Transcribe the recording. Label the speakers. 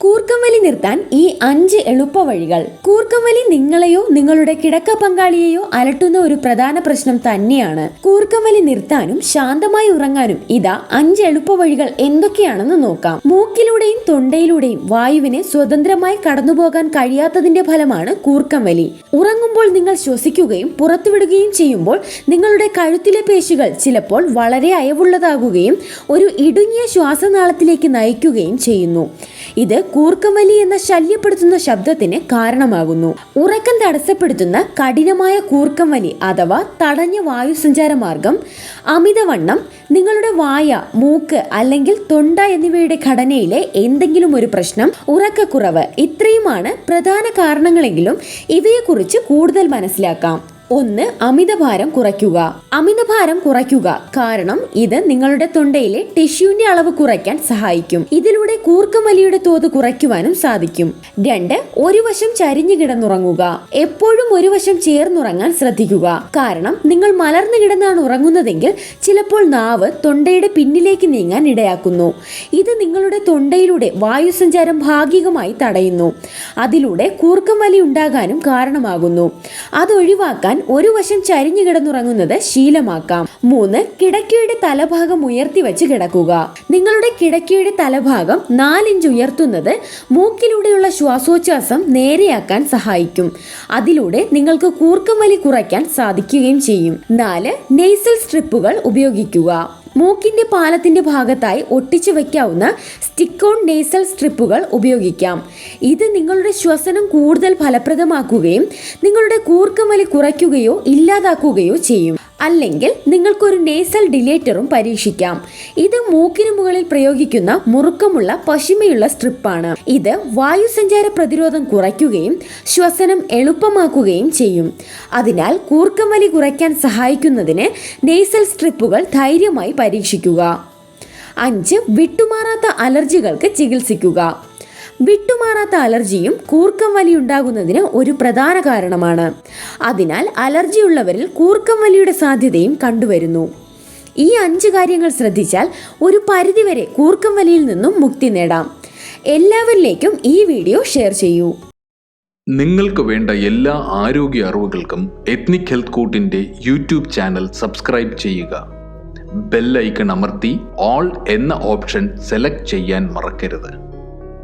Speaker 1: കൂർക്കംവലി നിർത്താൻ ഈ അഞ്ച് എളുപ്പ വഴികൾ. കൂർക്കംവലി നിങ്ങളെയോ നിങ്ങളുടെ കിടക്ക പങ്കാളിയെയോ അലട്ടുന്ന ഒരു പ്രധാന പ്രശ്നം തന്നെയാണ്. കൂർക്കംവലി നിർത്താനും ശാന്തമായി ഉറങ്ങാനും ഇതാ അഞ്ച് എളുപ്പ വഴികൾ എന്തൊക്കെയാണെന്ന് നോക്കാം. മൂക്കിലൂടെയും തൊണ്ടയിലൂടെയും വായുവിനെ സ്വതന്ത്രമായി കടന്നുപോകാൻ കഴിയാത്തതിന്റെ ഫലമാണ് കൂർക്കംവലി ഉറങ്ങുമ്പോൾ നിങ്ങൾ ശ്വസിക്കുകയും പുറത്തുവിടുകയും ചെയ്യുമ്പോൾ നിങ്ങളുടെ കഴുത്തിലെ പേശികൾ ചിലപ്പോൾ വളരെ അയവുള്ളതാകുകയും ഒരു ഇടുങ്ങിയ ശ്വാസനാളത്തിലേക്ക് നയിക്കുകയും ചെയ്യുന്നു. ഇത് കൂർക്കംവലി എന്ന ശല്യപ്പെടുത്തുന്ന ശബ്ദത്തിന് കാരണമാകുന്നു. ഉറക്കം തടസ്സപ്പെടുത്തുന്ന കഠിനമായ കൂർക്കംവലി അഥവാ തടഞ്ഞ വായുസഞ്ചാര മാർഗം അമിതവണ്ണം നിങ്ങളുടെ വായ മൂക്ക് അല്ലെങ്കിൽ തൊണ്ട എന്നിവയുടെ ഘടനയിലെ എന്തെങ്കിലും ഒരു പ്രശ്നം ഉറക്കക്കുറവ് ഇത്രയുമാണ് പ്രധാന കാരണങ്ങളെങ്കിലും ഇവയെക്കുറിച്ച് കൂടുതൽ മനസ്സിലാക്കാം. ഒന്ന് അമിതഭാരം കുറയ്ക്കുക. അമിതഭാരം കുറയ്ക്കുക കാരണം ഇത് നിങ്ങളുടെ തൊണ്ടയിലെ ടിഷ്യൂവിന്റെ അളവ് കുറയ്ക്കാൻ സഹായിക്കും. ഇതിലൂടെ കൂർക്കമലിയുടെ തോത് കുറയ്ക്കുവാനും സാധിക്കും. രണ്ട് ഒരു വശം ചരിഞ്ഞു കിടന്നുറങ്ങുക. എപ്പോഴും ഒരു വശം ചേർന്നുറങ്ങാൻ ശ്രദ്ധിക്കുക. കാരണം നിങ്ങൾ മലർന്നു കിടന്നാണ് ഉറങ്ങുന്നതെങ്കിൽ ചിലപ്പോൾ നാവ് തൊണ്ടയുടെ പിന്നിലേക്ക് നീങ്ങാൻ ഇടയാക്കുന്നു. ഇത് നിങ്ങളുടെ തൊണ്ടയിലൂടെ വായുസഞ്ചാരം ഭാഗികമായി തടയുന്നു. അതിലൂടെ കൂർക്കമലി ഉണ്ടാകാനും കാരണമാകുന്നു. അത് ഒഴിവാക്കാൻ ഒരു വശം ചരിഞ്ഞു കിടന്നുറങ്ങുന്നത് ശീലമാക്കാം. മൂന്ന് കിടക്കയുടെ തലഭാഗം ഉയർത്തി വെച്ച് കിടക്കുക. നിങ്ങളുടെ കിടക്കയുടെ തലഭാഗം നാലിഞ്ച് ഉയർത്തുന്നത് മൂക്കിലൂടെയുള്ള ശ്വാസോച്ഛ്വാസം നേരെയാക്കാൻ സഹായിക്കും. അതിലൂടെ നിങ്ങൾക്ക് കൂർക്കം വലി കുറയ്ക്കാൻ സാധിക്കുകയും ചെയ്യും. നാല് നെയ്സൽ സ്ട്രിപ്പുകൾ ഉപയോഗിക്കുക. മൂക്കിന്റെ പാലത്തിന്റെ ഭാഗത്തായി ഒട്ടിച്ചു വയ്ക്കാവുന്ന സ്റ്റിക്കോൺ നേസൽ സ്ട്രിപ്പുകൾ ഉപയോഗിക്കാം. ഇത് നിങ്ങളുടെ ശ്വസനം കൂടുതൽ ഫലപ്രദമാക്കുകയും നിങ്ങളുടെ കൂർക്കമലി കുറയ്ക്കുകയോ ഇല്ലാതാക്കുകയോ ചെയ്യും. അല്ലെങ്കിൽ നിങ്ങൾക്കൊരു നേസൽ ഡിലേറ്ററും പരീക്ഷിക്കാം. ഇത് മൂക്കിന് മുകളിൽ പ്രയോഗിക്കുന്ന മുറുക്കമുള്ള പശിമയുള്ള സ്ട്രിപ്പാണ്. ഇത് വായുസഞ്ചാര പ്രതിരോധം കുറയ്ക്കുകയും ശ്വസനം എളുപ്പമാക്കുകയും ചെയ്യും. അതിനാൽ കൂർക്കമലി കുറയ്ക്കാൻ സഹായിക്കുന്നതിന് നേസൽ സ്ട്രിപ്പുകൾ ധൈര്യമായി പരീക്ഷിക്കുക. അഞ്ച് വിട്ടുമാറാത്ത അലർജികൾക്ക് ചികിത്സിക്കുക. വിട്ടുമാറാത്ത അലർജിയും കൂർക്കം വലി ഉണ്ടാകുന്നതിന് ഒരു പ്രധാന കാരണമാണ്. അതിനാൽ അലർജിയുള്ളവരിൽ കൂർക്കം വലിയുടെ സാധ്യതയും കണ്ടുവരുന്നു. ഈ അഞ്ച് കാര്യങ്ങൾ ശ്രദ്ധിച്ചാൽ ഒരു പരിധിവരെ കൂർക്കം വലിയിൽ നിന്നും മുക്തി നേടാം. എല്ലാവരിലേക്കും ഈ വീഡിയോ ഷെയർ ചെയ്യൂ.
Speaker 2: നിങ്ങൾക്ക് വേണ്ട എല്ലാ ആരോഗ്യ അറിവുകൾക്കും എത്നിക് ഹെൽത്ത് കൂട്ടിന്റെ യൂട്യൂബ് ചാനൽ സബ്സ്ക്രൈബ് ചെയ്യുക. ബെൽ ഐക്കൺ അമർത്തി ഓൾ എന്ന ഓപ്ഷൻ സെലക്ട് ചെയ്യാൻ മറക്കരുത്.